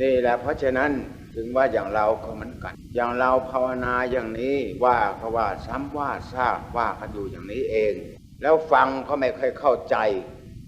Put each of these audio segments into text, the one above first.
นี่แหละเพราะฉะนั้นถึงว่าอย่างเราก็เหมือนกัน อย่างเราภาวนาอย่างนี้ว่าก็ว่าซ้ำว่าซากว่ากันอยู่อย่างนี้เอง แล้วฟังก็ไม่ค่อยเข้าใจ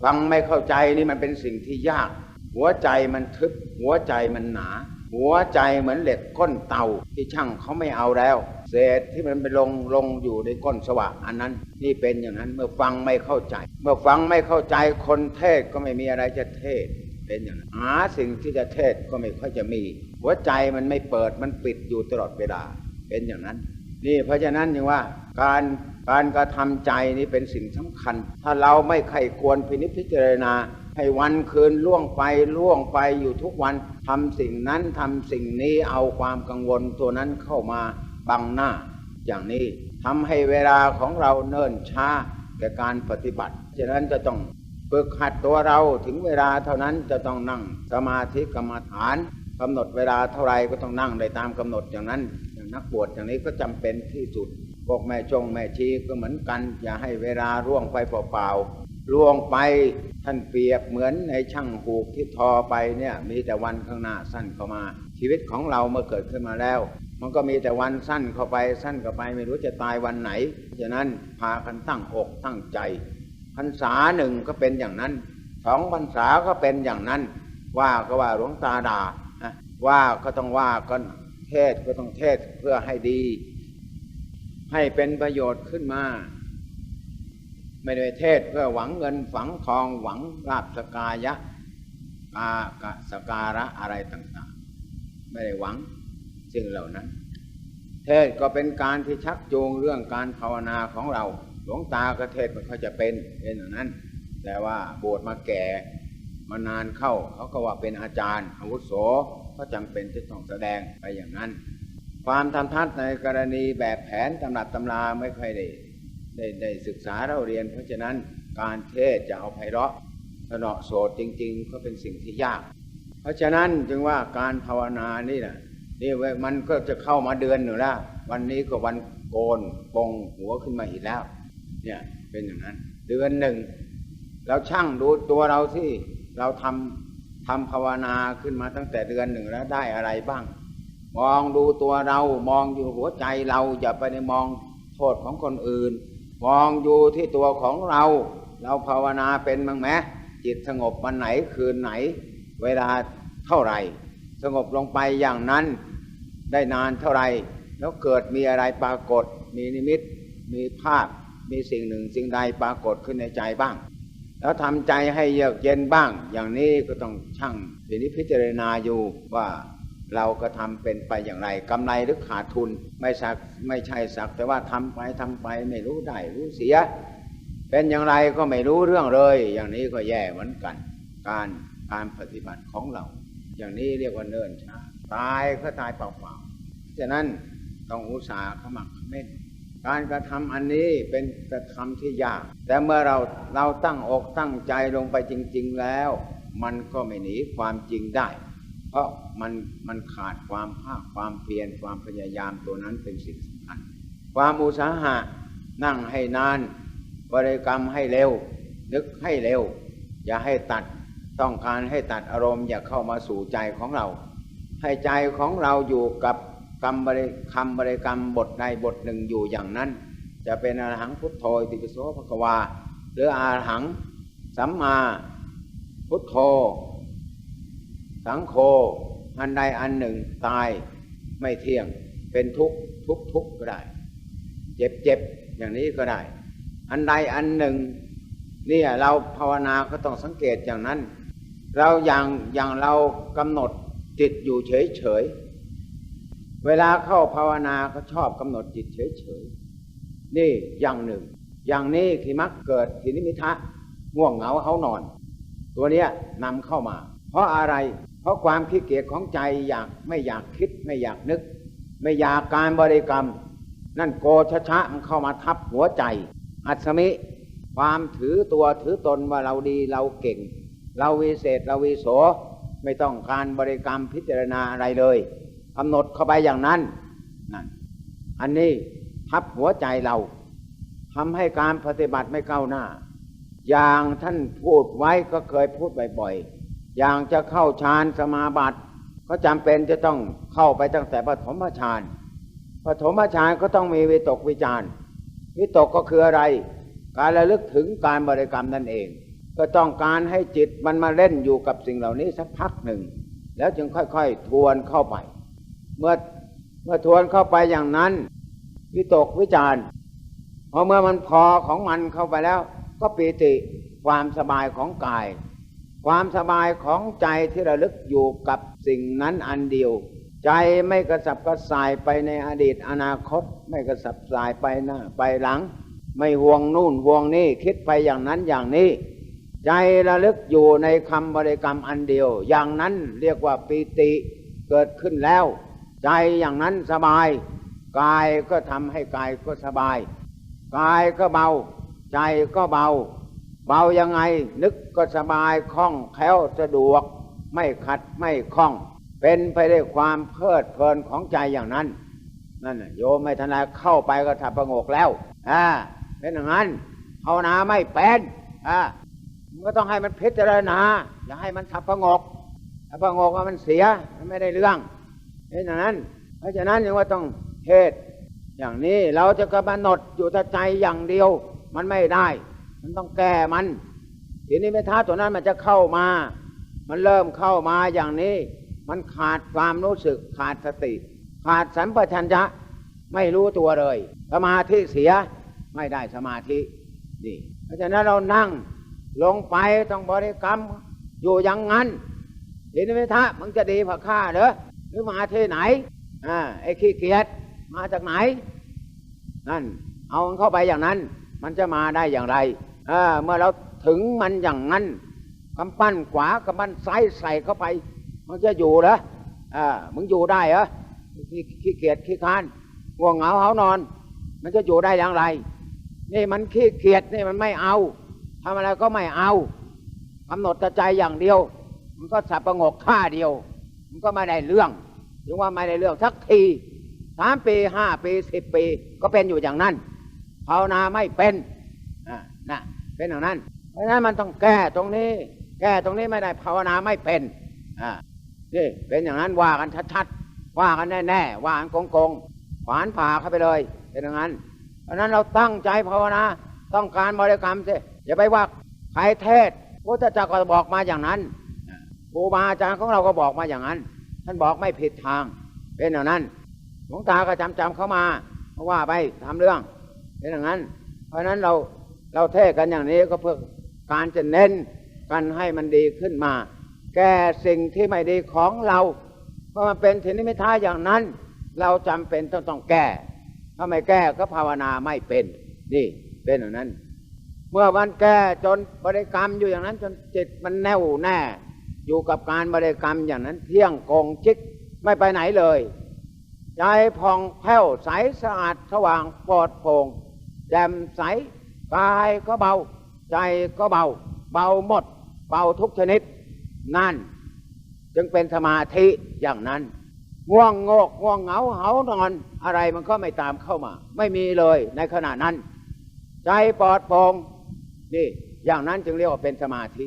ฟังไม่เข้าใจนี่มันเป็นสิ่งที่ยาก หัวใจมันทึบ หัวใจมันหนา หัวใจเหมือนเหล็กก้นเตาที่ช่างเขาไม่เอาแล้ว เศษที่มันไปลงลงอยู่ในก้นสว่าอันนั้น นี่เป็นอย่างนั้นเมื่อฟังไม่เข้าใจ เมื่อฟังไม่เข้าใจคนเทศก็ไม่มีอะไรจะเทศ เป็นอย่างนั้นหาสิ่งที่จะเทศก็ไม่ค่อยจะมี หัวใจมันไม่เปิดมันปิดอยู่ตลอดเวลาเป็นอย่างนั้น นี่เพราะฉะนั้นยังว่าการการกระทำใจนี่เป็นสิ่งสำคัญ ถ้าเราไม่ใครควรพินิจพิจารณาให้วันคืนล่วงไปล่วงไปอยู่ทุกวันทำสิ่งนั้นทำสิ่งนี้เอาความกังวลตัวนั้นเข้ามาบังหน้า อย่างนี้ทำให้เวลาของเราเนิ่นช้าแก่การปฏิบัติ ฉะนั้นจะต้อง ฝึกหัดตัวเราถึงเวลาเท่านั้นจะต้องนั่งสมาธิกรรมฐานกำหนดเวลาเท่าไรก็ต้องนั่งได้ตามกำหนดอย่างนั้น อย่างนักบวชอย่างนี้ก็จำเป็นที่สุดพวกแม่ชงแม่ชีก็เหมือนกัน อย่าให้เวลาร่วงไปเปล่าๆล่วงไปท่านเปรียบเหมือนในช่างหูกที่ทอไปเนี่ยมีแต่วันข้างหน้าสั้นเข้ามา ชีวิตของเราเมื่อเกิดขึ้นมาแล้ว มันก็มีแต่วันสั้นเข้าไปสั้นเข้าไปไม่รู้จะตายวันไหนฉะนั้นพากันตั้งอกตั้งใจ พรรษาหนึ่งก็เป็นอย่างนั้นสองพรรษาก็เป็นอย่างนั้น ว่าก็ว่าหลวงตาด่านะว่าก็ต้องว่ากันเทศก็ต้องเทศเพื่อให้ดี ให้เป็นประโยชน์ขึ้นมา ไม่ได้เทศเพื่อหวังเงินฝังทองหวังลาบสกายะกากะสการะอะไรต่างๆ ไม่ได้หวังสิ่งเหล่านั้น เทศก็เป็นการที่ชักจูงเรื่องการภาวนาของเรา หลวงตาก็เทศมันเขาจะเป็นเป็นอย่างนั้น แต่ว่าบวชมาแก่มานานเข้าเขาก็ว่าเป็นอาจารย์อาวุโสก็จำเป็นที่ต้องแสดงไปอย่างนั้น ความทำทัดในกรณีแบบแผนตำรับตำราไม่ค่อยได้ได้ได้ศึกษาเราเรียน เพราะฉะนั้นการเทศจะเอาไพเราะสนอโสดจริง ๆ ก็เป็นสิ่งที่ยาก เพราะฉะนั้นจึงว่าการภาวนานี่นะนี่มันก็จะเข้ามาเดือนหนึ่งแล้ว วันนี้ก็วันโกนปงหัวขึ้นมาอีกแล้ว เนี่ยเป็นอย่างนั้น เดือนหนึ่งเราช่างดูตัวเราที่เราทำทำภาวนาขึ้นมาตั้งแต่เดือนหนึ่งแล้วได้อะไรบ้าง มองดูตัวเรามองอยู่หัวใจเราอย่าไปในมองโทษของคนอื่น มองอยู่ที่ตัวของเรา เราภาวนาเป็นมั้งไหมจิตสงบวันไหนคืนไหน เวลาเท่าไหร่ สงบลงไปอย่างนั้นได้นานเท่าไหร่ แล้วเกิดมีอะไรปรากฏ มีนิมิต มีภาพ มีสิ่งหนึ่งสิ่งใดปรากฏขึ้นในใจบ้าง แล้วทำใจให้เยือกเย็นบ้าง อย่างนี้ก็ต้องช่างพินิจพิจารณาอยู่ว่าเราก็ทำเป็นไปอย่างไรกำไรหรือขาดทุนไม่สักไม่ใช่สัก แต่ว่าทำไปทำไปไม่รู้ได้รู้เสีย เป็นอย่างไรก็ไม่รู้เรื่องเลย อย่างนี้ก็แย่เหมือนกัน การการปฏิบัติของเรา อย่างนี้เรียกว่าเนิ่นช้าตายก็ตายเปล่าๆฉะนั้นต้องอุตส่าห์ขมักขม้น การกระทำอันนี้เป็นกระทำที่ยาก แต่เมื่อเราเราตั้งอกตั้งใจลงไปจริง ๆแล้ว มันก็ไม่หนีความจริงได้ เพราะมันมันขาดความภาคความเพียรความพยายามตัวนั้นเป็นสิ่งสำคัญความอุตสาหะนั่งให้นานบริกรรมให้เร็ว นึกให้เร็ว อย่าให้ตัดต้องการให้ตัดอารมณ์อย่าเข้ามาสู่ใจของเรา ให้ใจของเราอยู่กับ คำบริคำบริกรรมบทใดบทหนึ่งอยู่อย่างนั้น จะเป็นอรหังพุทโธติปิโสภควา หรืออรหังสัมมาพุทโธ สังโฆอันใดอันหนึ่งตายไม่เที่ยงเป็นทุกข์ทุกทุกข์ก็ได้ เจ็บเจ็บอย่างนี้ก็ได้ อันใดอันหนึ่งเนี่ยเราภาวนาก็ต้องสังเกตอย่างนั้น เราอย่างอย่างเรากำหนดจิตอยู่เฉยเฉย เวลาเข้าภาวนาก็ชอบกำหนดจิตเฉยเฉยนี่อย่างหนึ่ง อย่างนี้ที่มักเกิดทีนิมิทะง่วงเหงาเขานอน ตัวเนี้ยนำเข้ามา เพราะอะไร เพราะความขี้เกียจของใจอยากไม่อยากคิดไม่อยากนึก ไม่อยากการบริกรรม นั่นโกชะชะมันเข้ามาทับหัวใจ อัศมิ ความถือตัวถือตนว่าเราดีเราเก่ง เราวิเศษเราวิโสไม่ต้องการบริกรรมพิจารณาอะไรเลย กำหนดเข้าไปอย่างนั้นนั่นอันนี้ทับหัวใจเราทำให้การปฏิบัติไม่ก้าวหน้า อย่างท่านพูดไว้ก็เคยพูดบ่อยๆ อย่างจะเข้าฌานสมาบัติก็จำเป็นจะต้องเข้าไปตั้งแต่ปฐมฌานปฐมฌานก็ต้องมีวิตกวิจารวิตกก็คืออะไร การระลึกถึงการบริกรรมนั่นเอง ก็ต้องการให้จิตมันมาเล่นอยู่กับสิ่งเหล่านี้สักพักหนึ่ง แล้วจึงค่อยๆ ทวนเข้าไป เมื่อเมื่อทวนเข้าไปอย่างนั้น วิตกวิจารพอเมื่อมันพอของมันเข้าไปแล้ว ก็ปีติความสบายของกาย ความสบายของใจที่ระลึกอยู่กับสิ่งนั้นอันเดียว ใจไม่กระสับกระส่ายไปในอดีตอนาคต ไม่กระสับกระส่ายไปหน้าไปหลัง ไม่ห่วงนู่นห่วงนี่คิดไปอย่างนั้นอย่างนี้ใจระลึกอยู่ในคำบริกรรมอันเดียว อย่างนั้นเรียกว่าปีติเกิดขึ้นแล้ว ใจอย่างนั้นสบาย กายก็ทำให้กายก็สบาย กายก็เบา ใจก็เบา เบายังไง นึกก็สบายคล่องแคล่วสะดวก ไม่ขัดไม่คล่อง เป็นไปได้วยความเพลิดเพลินของใจอย่างนั้น นั่นโยมไม่ทนไรเข้าไปก็ทับประงกแล้วอ่าเป็นอย่างนั้นภาวนาไม่เป็นอ่ามันก็ต้องให้มันพิจารณา อย่าให้มันทับประงกถ้าประงกว่ามันเสียมันไม่ได้เรื่อง เป็นอย่างนั้น เพราะฉะนั้นยังว่าต้องเทศอย่างนี้เราจะกำหนดอยู่แต่ใจอย่างเดียว มันไม่ได้ มันต้องแก้มันทีนี้ไม่ท้าตัวนั้นมันจะเข้ามา มันเริ่มเข้ามาอย่างนี้ มันขาดความรู้สึกขาดสติ ขาดสัมปชัญญะไม่รู้ตัวเลย สมาธิเสียไม่ได้สมาธินี่เพราะฉะนั้นเรานั่งลงไปต้องบริกรรมอยู่อย่างนั้นทีนี้ไม่ท้ามึงจะดีผักข้าเหรอ รือมาที่ไหนอ่าไอ้ขี้เกียจมาจากไหน นั่น เอาเข้าไปอย่างนั้น มันจะมาได้อย่างไรเอเมื่อเราถึงมันอย่างนั้นกำปั้นขวากำปั้นซ้ายใส่เข้าไป มันจะอยู่เหรออ่ามึงอยู่ได้เหรอขี้ขี้เกียจขี้ค้านง่วงเหงาเหานอน มันจะอยู่ได้อย่างไร นี่มันขี้เกียจนี่มันไม่เอาทำอะไรก็ไม่เอากำหนดใจอย่างเดียว มันก็สับประงกท่าเดียว มันก็ไม่ได้เรื่อง ถึงว่าไม่ได้เรื่องสักทีสามปีห้าปีสิบปี ก็เป็นอยู่อย่างนั้นภาวนาไม่เป็นอ่านะเป็นอย่างนั้น เพราะฉะนั้นมันต้องแก้ตรงนี้ แก้ตรงนี้ไม่ได้ภาวนาไม่เป็นอ่านี่เป็นอย่างนั้นว่ากันชัดๆว่ากันแน่ๆว่ากันโกงๆขวานผ่าเข้าไปเลย เป็นอย่างนั้น เพราะฉะนั้นเราตั้งใจภาวนาต้องการบริกรรมสิอย่าไปว่าใครเทศพุทธเจ้าก็บอกมาอย่างนั้นครูบาอาจารย์ของเราก็บอกมาอย่างนั้น ท่านบอกไม่ผิดทาง เป็นอย่างนั้น หลวงตาก็จำจำเข้ามาเพราะว่าไปทำเรื่อง เป็นอย่างนั้น เพราะฉะนั้นเราเราเทศกันอย่างนี้ก็เพื่อการจะเน้นกันให้มันดีขึ้นมา แก้สิ่งที่ไม่ดีของเรา เพราะมันเป็นทินิมิทาอย่างนั้น เราจำเป็นต้องต้องแก้ถ้าไม่แก้ก็ภาวนาไม่เป็น นี่เป็นอย่างนั้น เมื่อวันแก้จนบริกรรมอยู่อย่างนั้น จนจิตมันแน่วแน่ อยู่กับการบริกรรมอย่างนั้นเที่ยงกงจิกไม่ไปไหนเลยใจผ่องแผ้วใสสะอาดสว่างปลอดโปร่งแจ่มใสกายก็เบา ใจก็เบา เบาหมด เบาทุกชนิด นั่น จึงเป็นสมาธิอย่างนั้นง่วงงกง่วงเหงาเหานอน อะไรมันก็ไม่ตามเข้ามา ไม่มีเลยในขณะนั้น ใจปลอดโปร่งนี่ อย่างนั้นจึงเรียกว่าเป็นสมาธิ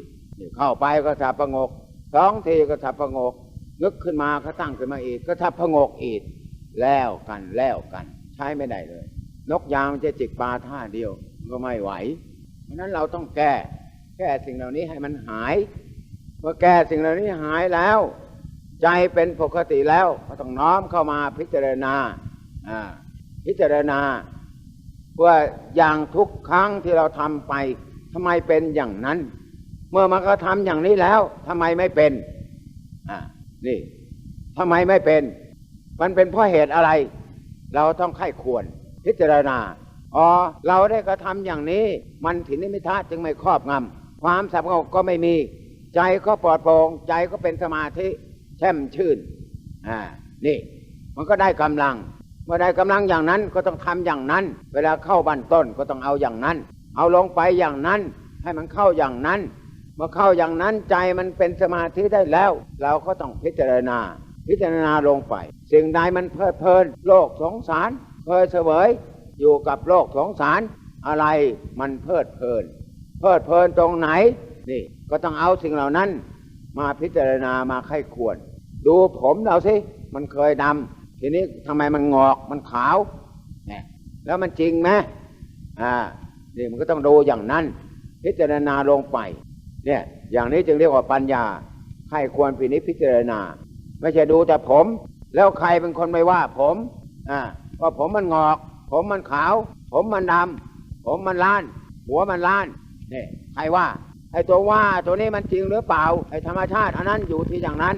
เข้าไปก็ทับประงก สองทีก็ทับประงกนึกขึ้นมาก็ตั้งขึ้นมาอีก ก็ทับประงกอีก แล้วกันแล้วกัน ใช้ไม่ได้เลย นกยางจะจิกปลาท่าเดียวก็ไม่ไหว เพราะนั้นเราต้องแก้ แก้สิ่งเหล่านี้ให้มันหายเมื่อแก้สิ่งเหล่านี้หายแล้ว ใจเป็นปกติแล้วก็ต้องน้อมเข้ามาพิจารณาอ่าพิจารณาว่าอย่างทุกครั้งที่เราทำไปทำไมเป็นอย่างนั้น เมื่อมันก็ทำอย่างนี้แล้วทำไมไม่เป็น อ่า นี่ทำไมไม่เป็น มันเป็นเพราะเหตุอะไร เราต้องไข้ควร พิจารณา อ๋อ เราได้กระทำอย่างนี้ มันถินิมิทะจึงไม่ครอบงำความสับงกก็ไม่มี ใจก็ปลอดโปร่ง ใจก็เป็นสมาธิ แช่มชื่น อ่า นี่ มันก็ได้กำลัง เมื่อได้กำลังอย่างนั้นก็ต้องทำอย่างนั้น เวลาเข้าบันต้นก็ต้องเอาอย่างนั้น เอาลงไปอย่างนั้น ให้มันเข้าอย่างนั้น มื่อเข้าอย่างนั้นใจมันเป็นสมาธิได้แล้ว เราก็ต้องพิจารณา พิจารณาลงไปสิ่งใดมันเพลิดเพลินโลกสงสารเคยเสวยอยู่กับโลกสงสาร อะไรมันเพลิดเพลิน เพลิดเพลินตรงไหนนี่ก็ต้องเอาสิ่งเหล่านั้น มาพิจารณามาไข้ควร ดูผมเราสิมันเคยดำทีนี้ทำไมมันงอกมันขาวเนี่ยแล้วมันจริงไหมอ่านี่มันก็ต้องดูอย่างนั้น พิจารณาลงไป เนี่ยอย่างนี้จึงเรียกว่าปัญญาใครควรพินิจพิจารณา ไม่ใช่ดูแต่ผม แล้วใครเป็นคนไม่ว่าผมอ่าว่าผมมันงอก ผมมันขาว ผมมันดำผมมันล้าน หัวมันล้านเนี่ยใครว่าไอ้ตัวว่าตัวนี้มันจริงหรือเปล่าไอ้ธรรมชาติอันนั้นอยู่ที่อย่างนั้น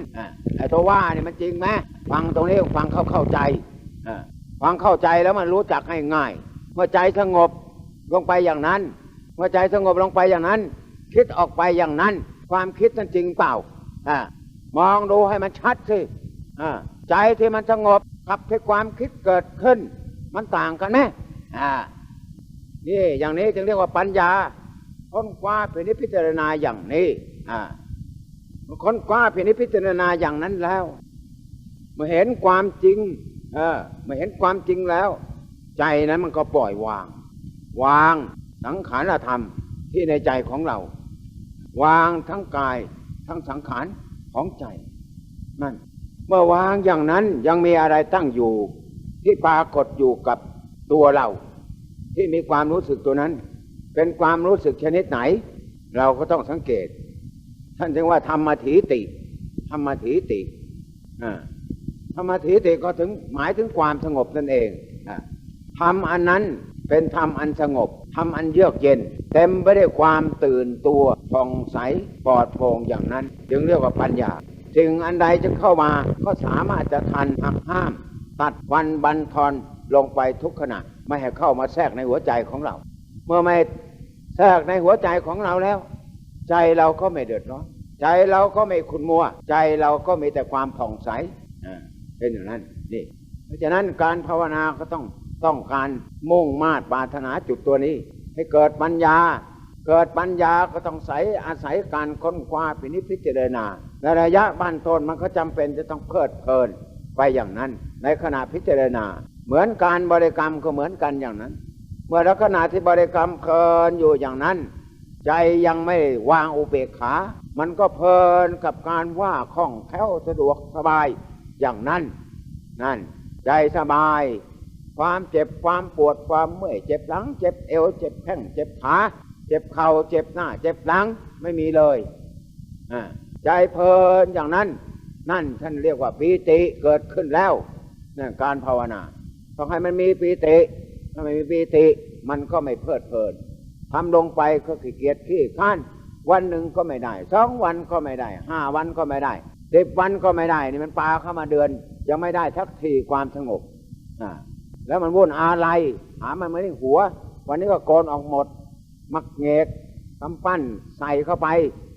ไอ้ตัวว่านี่มันจริงไหมฟังตรงนี้ฟังเข้าเข้าใจอ่าฟังเข้าใจแล้วมันรู้จักง่ายๆเมื่อใจสงบลงไปอย่างนั้น เมื่อใจสงบลงไปอย่างนั้น คิดออกไปอย่างนั้น ความคิดนั้นจริงเปล่าอ่ามองดูให้มันชัดสิอ่าใจที่มันสงบกับที่ความคิดเกิดขึ้น มันต่างกันไหมอ่านี่อย่างนี้จึงเรียกว่าปัญญาค้นคว้าพินิจพิจารณาอย่างนี้อ่าค้นคว้าพินิจพิจารณาอย่างนั้นแล้วเมื่อเห็นความจริง เออเมื่อเห็นความจริงแล้ว ใจนั้นมันก็ปล่อยวาง วางสังขารธรรมที่ในใจของเรา วางทั้งกายทั้งสังขารของใจนั่นเมื่อวางอย่างนั้นยังมีอะไรตั้งอยู่ ที่ปรากฏอยู่กับตัวเรา ที่มีความรู้สึกตัวนั้น เป็นความรู้สึกชนิดไหน เราก็ต้องสังเกต ท่านจึงว่าธรรมถีติธรรมถีติอ่าธรรมถีติก็ถึงหมายถึงความสงบนั่นเองอ่าธรรมอันนั้น เป็นธรรมอันสงบธรรมอันเยือกเย็น เต็มไปด้วยความตื่นตัวผ่องใสปลอดโปร่งอย่างนั้น จึงเรียกว่าปัญญาสิ่งอันใดจะเข้ามาก็สามารถจะทันหักห้าม ตัดวันบันทอนลงไปทุกขณะ ไม่ให้เข้ามาแทรกในหัวใจของเรา เมื่อไม่แทรกในหัวใจของเราแล้ว ใจเราก็ไม่เดือดร้อนใจเราก็ไม่ขุนมัว ใจเราก็มีแต่ความผ่องใสอ่าเป็นอย่างนั้นนี่เพราะฉะนั้นการภาวนาก็ต้อง ต้องการมุ่งมาตรปรารถนาจุดตัวนี้ ให้เกิดปัญญา เกิดปัญญาก็ต้องใสอาศัยการค้นคว้าพินิจพิจารณาในระยะบันต้นมันก็จำเป็นจะต้องเพลิดเพลินไปอย่างนั้น ในขณะพิจารณา เหมือนการบริกรรมก็เหมือนกันอย่างนั้น เมื่อลักษณะที่บริกรรมเพลินอยู่อย่างนั้น ใจยังไม่วางอุเบกขา มันก็เพลินกับการว่าคล่องแคล่วสะดวกสบายอย่างนั้น นั่น ใจสบาย ความเจ็บความปวดความเมื่อยเจ็บหลัง เจ็บเอว เจ็บแข้งเจ็บขาเจ็บเข่าเจ็บหน้า เจ็บหลังไม่มีเลยใจเพลินอย่างนั้น นั่นท่านเรียกว่าปีติเกิดขึ้นแล้วนั่นการภาวนาต้องให้มันมีปีติถ้าไม่มีปีติมันก็ไม่เพลิดเพลินทำลงไปก็ขี้เกียจขี้ข้านวันหนึ่งก็ไม่ได้สองวันก็ไม่ได้ห้าวันก็ไม่ได้สิบวันก็ไม่ได้ นี่มันปลาเข้ามาเดือนยังไม่ได้ทักทีความสงบอ่า แล้วมันวุ่นอะไร หามันไม่ได้หัว วันนี้ก็โกนออกหมด มักเงกกำปั้นใส่เข้าไป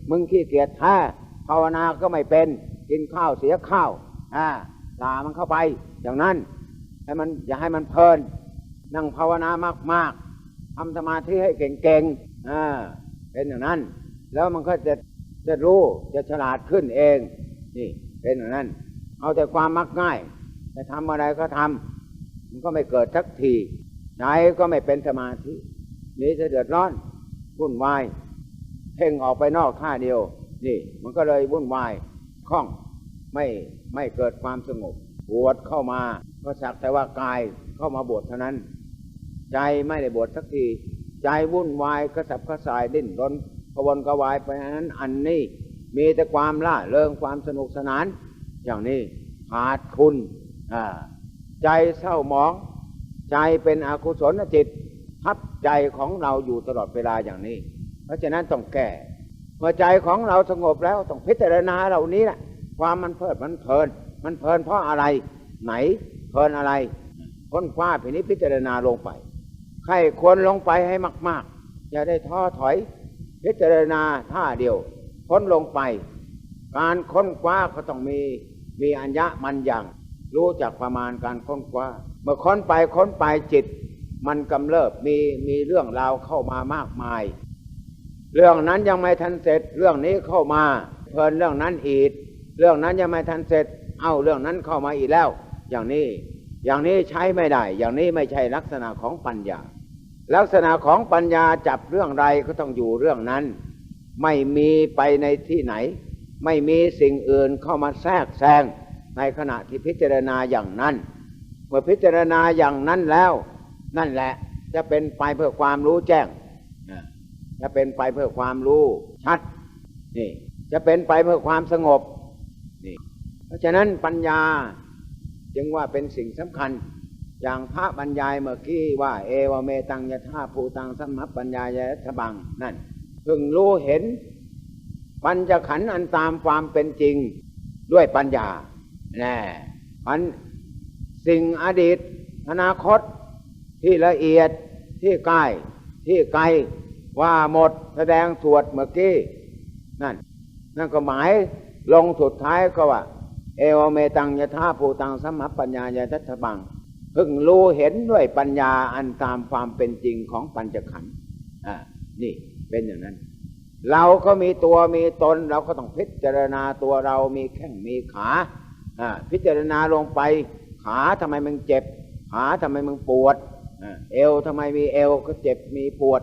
มึงขี้เกียจแท้ภาวนาก็ไม่เป็น กินข้าวเสียข้าวอ่าด่ามันเข้าไป อย่างนั้น ให้มันอย่าให้มันเพลิน นั่งภาวนามากๆทำสมาธิให้เก่งๆอ่าเป็นอย่างนั้น แล้วมันก็จะจะรู้จะฉลาดขึ้นเอง นี่เป็นอย่างนั้น เอาแต่ความมักง่าย จะทำอะไรก็ทำ มันก็ไม่เกิดสักทีใจก็ไม่เป็นสมาธินี้จะเดือดร้อนวุ่นวายเพ่งออกไปนอกท่าเดียว นี่ มันก็เลยวุ่นวายคล่องไม่ไม่เกิดความสงบบวชเข้ามาก็สักแต่ว่ากายเข้ามาบวชเท่านั้น ใจไม่ได้บวชสักที ใจวุ่นวายกระสับกระส่ายดิ้นรนกระวนกระวายไปนั้นอันนี้มีแต่ความล่าเริงความสนุกสนาน อย่างนี้ขาดคุณอ่า ใจเศร้าหมอง ใจเป็นอกุศลจิตทับใจของเราอยู่ตลอดเวลาอย่างนี้ เพราะฉะนั้นต้องแก้เมื่อใจของเราสงบแล้วต้องพิจารณาเหล่านี้แหละความมันเพลิดมันเพลิน มันเพลินเพราะอะไร ไหนเพลินอะไรค้นคว้าพินิจพิจารณาลงไปใครควรลงไปให้มาก ๆ อย่าได้ท้อถอย พิจารณาท่าเดียวค้นลงไป การค้นคว้าก็ต้องมีมีอัญญะมันอย่าง รู้จักประมาณการค้นคว้า เมื่อค้นไปค้นไปจิต มันกำเริบมีมีเรื่องราวเข้ามามากมาย เรื่องนั้นยังไม่ทันเสร็จ เรื่องนี้เข้ามา เพลินเรื่องนั้นอีก เรื่องนั้นยังไม่ทันเสร็จ เอาเรื่องนั้นเข้ามาอีกแล้ว อย่างนี้ อย่างนี้ใช้ไม่ได้ อย่างนี้ไม่ใช่ลักษณะของปัญญา ลักษณะของปัญญาจับเรื่องใดก็ต้องอยู่เรื่องนั้น ไม่มีไปในที่ไหน ไม่มีสิ่งอื่นเข้ามาแทรกแซง ในขณะที่พิจารณาอย่างนั้น เมื่อพิจารณาอย่างนั้นแล้ว นั่นแหละจะเป็นไปเพื่อความรู้แจ้งจะเป็นไปเพื่อความรู้ชัดนี่จะเป็นไปเพื่อความสงบนี่เพราะฉะนั้นปัญญาจึงว่าเป็นสิ่งสำคัญ อย่างพระบรรยายเมื่อกี้ว่า เอวเมตังยะธาภูตังสัมมัปปัญญายะทบังนั่นเพิ่งรู้เห็นปัญจขันธ์อันตามความเป็นจริงด้วยปัญญา แน่มันสิ่งอดีต อนาคตที่ละเอียดที่ใกล้ที่ไกลว่าหมดแสดงสวดเมื่อกี้นั่น นั่นก็หมายลงสุดท้ายก็ว่า เอวเมตังยะธาภูตังสมัปปัญญายะทัตบังพิ่งรู้เห็นด้วยปัญญาอันตามความเป็นจริงของปัญจขันธ์อ่านี่เป็นอย่างนั้น เราก็มีตัวมีตน เราก็ต้องพิจารณาตัวเรามีแข้งมีขา พิจารณาลงไป ขาทำไมมึงเจ็บ ขาทำไมมึงปวดเอวทำไมมีเอวก็เจ็บมีปวด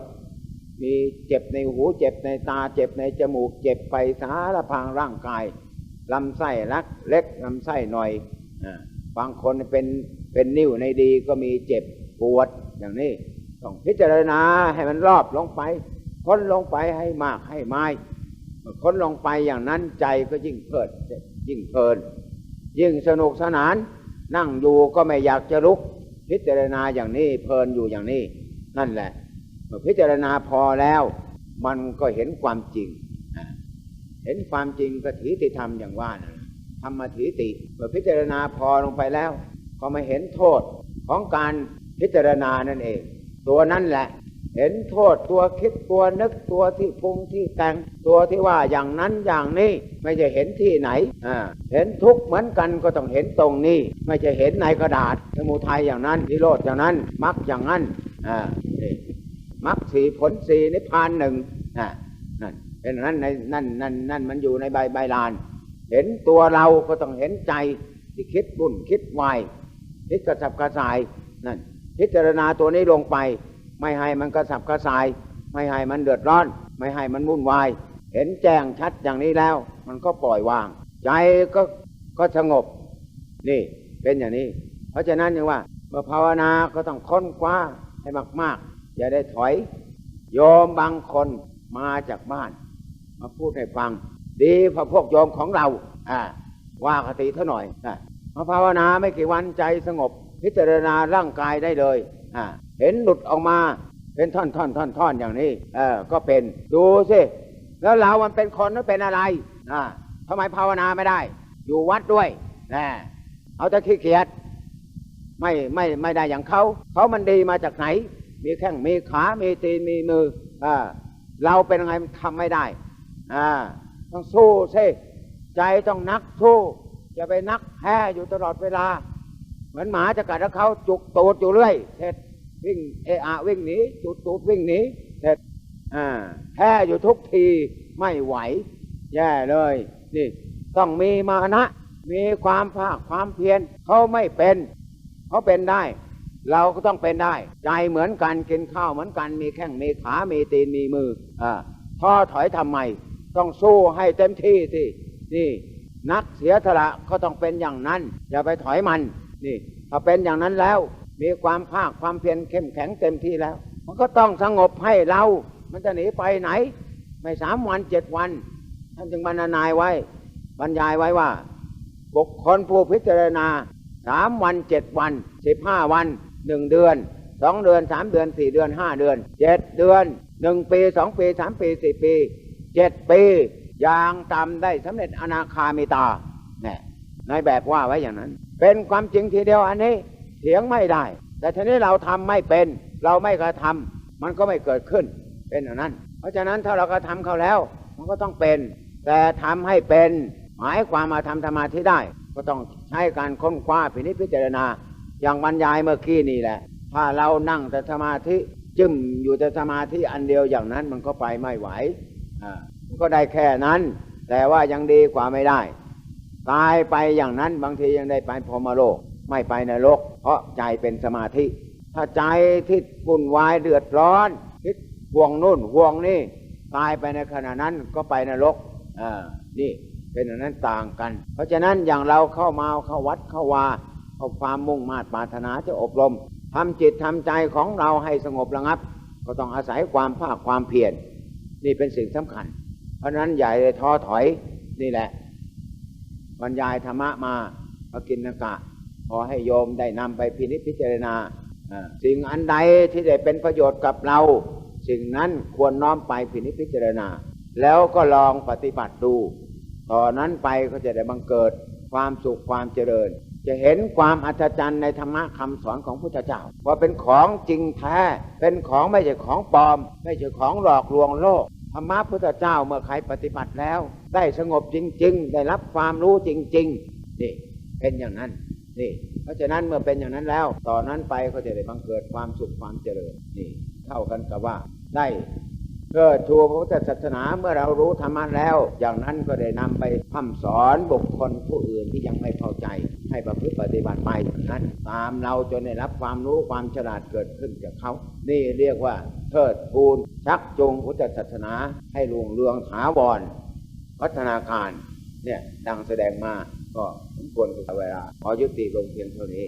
มีเจ็บในหูเจ็บในตาเจ็บในจมูก เจ็บไปสารพังร่างกายลำไส้ลักเล็กลำไส้หน่อยบางคนเป็นเป็นนิ้วในดีก็มีเจ็บปวดอย่างนี้ต้องพิจารณาให้มันรอบลงไปค้นลงไปให้มากให้ไม้ค้นลงไปอย่างนั้นใจก็ยิ่งเพลิดยิ่งเพลิน ยิ่งสนุกสนาน นั่งอยู่ก็ไม่อยากจะลุก พิจารณาอย่างนี้เพลินอยู่อย่างนี้ นั่นแหละเมื่อพิจารณาพอแล้ว มันก็เห็นความจริง เห็นความจริงก็ถีติธรรมอย่างว่านะธรรมถีติเมื่อพิจารณาพอลงไปแล้ว ก็มาเห็นโทษของการพิจารณานั่นเอง ตัวนั้นแหละ เห็นโทษตัวคิดตัวนึกตัวที่ปรุงที่แต่งตัวที่ว่าอย่างนั้นอย่างนี้ไม่จะเห็นที่ไหนอ่าเห็นทุกข์เหมือนกันก็ต้องเห็นตรงนี้ ไม่จะเห็นในกระดาษสมุทัยอย่างนั้นนิโรธอย่างนั้นมรรคอย่างนั้นอ่ามรรคสีผลสีนิพพานหนึ่งนะนั่นเป็นนั้นในนั่นนั่นนั่นมันอยู่ในใบใบลาน เห็นตัวเราก็ต้องเห็นใจที่คิดบุ่นคิดวายคิดกระสับกระส่ายนั่นพิจารณาตัวนี้ลงไป ไม่ให้มันกระสับกระส่าย ไม่ให้มันเดือดร้อน ไม่ให้มันวุ่นวาย เห็นแจ้งชัดอย่างนี้แล้ว มันก็ปล่อยวาง ใจก็ก็สงบ นี่เป็นอย่างนี้ เพราะฉะนั้นยังว่าเมื่อภาวนาก็ต้องค้นคว้าให้มากๆ อย่าได้ถอย โยมบางคนมาจากบ้าน มาพูดให้ฟัง ดีพอพวกโยมของเราอ่าว่าคติเท่าหน่อยอะมาภาวนาไม่กี่วันใจสงบ พิจารณาร่างกายได้เลยอ่า เห็นหลุดออกมาเป็นท่อนท่อนท่อนท่อนอย่างนี้ เออ ก็เป็นดูสิแล้วเรามันเป็นคนนั้นเป็นอะไรอ่าทำไมภาวนาไม่ได้ อยู่วัดด้วยนะเอาแต่ขี้เกียจไม่ไม่ไม่ได้อย่างเขาเขามันดีมาจากไหน มีแข้งมีขา มีตีนมีมืออ่าเราเป็นยังไงทำไม่ได้อ่าต้องสู้สิใจต้องนักสู้อย่าไปนักแพ้อยู่ตลอดเวลา เหมือนหมาจะกัดแล้วเขาจุกตูดอยู่เรื่อยเสร็จ วิ่งเอะอะวิ่งหนีจุดตูดวิ่งหนีเสร็จอ่าแพ้อยู่ทุกทีไม่ไหว แย่เลยนี่ต้องมีมานะ มีความภาคความเพียรเขาไม่เป็นเขาเป็นได้ เราก็ต้องเป็นได้ ใจเหมือนกันกินข้าวเหมือนกัน มีแข้งมีขา มีตีนมีมืออ่าท้อถอยทำไม ต้องสู้ให้เต็มที่ที่นี่ นักเสียสละก็ต้องเป็นอย่างนั้น อย่าไปถอยมัน นี่ ถ้าเป็นอย่างนั้นแล้ว มีความภาคความเพียรเข้มแข็งเต็มที่แล้ว มันก็ต้องสงบให้เรา มันจะหนีไปไหน ไม่สามวันเจ็ดวัน ท่านจึงบรรณายไว้ บรรยายไว้ว่า บุคคลผู้พิจารณาสามวันเจ็ดวันสิบห้าวันหนึ่งเดือนสองเดือนสามเดือนสี่เดือนห้าเดือนเจ็ดเดือนหนึ่งปีสองปีสามปีสี่ปีเจ็ดปีอย่างต่ำได้สำเร็จอนาคามิตาเนี่ยในแบบว่าไว้อย่างนั้น เป็นความจริงทีเดียวอันนี้ เถียงไม่ได้ แต่ทีนี้เราทำไม่เป็น เราไม่กระทำมันก็ไม่เกิดขึ้นเป็นอย่างนั้น เพราะฉะนั้นถ้าเรากระทำเขาแล้ว มันก็ต้องเป็น แต่ทำให้เป็น หมายความมาทำสมาธิได้ ก็ต้องใช้การค้นคว้าพินิจพิจารณา อย่างบรรยายเมื่อกี้นี่แหละ ถ้าเรานั่งแต่สมาธิจึมอยู่แต่สมาธิอันเดียวอย่างนั้นมันก็ไปไม่ไหวอ่ามันก็ได้แค่นั้น แต่ว่ายังดีกว่าไม่ได้ ตายไปอย่างนั้นบางทียังได้ไปพรมโลก ไม่ไปนรก เพราะใจเป็นสมาธิ ถ้าใจที่วุ่นวายเดือดร้อน คิดห่วงนู่นห่วงนี่ตายไปในขณะนั้นก็ไปนรกอ่านี่เป็นอย่างนั้นต่างกัน เพราะฉะนั้นอย่างเราเข้ามาเข้าวัดเข้าวาเอาความมุ่งมาตรปรารถนาจะอบรมทำจิตทำใจของเราให้สงบระงับ ก็ต้องอาศัยความภาคความเพียรนี่เป็นสิ่งสำคัญ เพราะฉะนั้นอย่าได้ท้อถอยนี่แหละบรรยายธรรมะมาพระกินนกะ ขอให้โยมได้นำไปพินิจพิจารณา สิ่งอันใดที่ได้เป็นประโยชน์กับเรา สิ่งนั้นควรน้อมไปพินิจพิจารณา แล้วก็ลองปฏิบัติดู ต่อนนั้นไปก็จะได้บังเกิดความสุขความเจริญ จะเห็นความอัศจรรย์ในธรรมะคำสอนของพุทธเจ้า ว่าเป็นของจริงแท้ เป็นของไม่ใช่ของปลอม ไม่ใช่ของหลอกลวงโลกธรรมะพุทธเจ้าเมื่อใครปฏิบัติแล้ว ได้สงบจริง ๆ ได้รับความรู้จริง ๆ นี่เป็นอย่างนั้น นี่ เพราะฉะนั้นเมื่อเป็นอย่างนั้นแล้ว ต่อนนั้นไปก็จะได้บังเกิดความสุขความเจริญนี่ เท่ากันกับว่าได้เกิดชูพระพุทธศาสนาเมื่อเรารู้ธรรมะแล้ว อย่างนั้นก็ได้นำไปพร่ำสอนบุคคลผู้อื่นที่ยังไม่เข้าใจ ให้ประพฤติปฏิบัติไปอย่างนั้น ตามเราจนได้รับความรู้ความฉลาดเกิดขึ้นจากเขา นี่เรียกว่าเทิดทูนชักจูงพุทธศาสนาให้ลุงเรืองถาวรพัฒนาการเนี่ยดังแสดงมา ก็สมควรกับเวลาขอยุติลงเพียงเท่านี้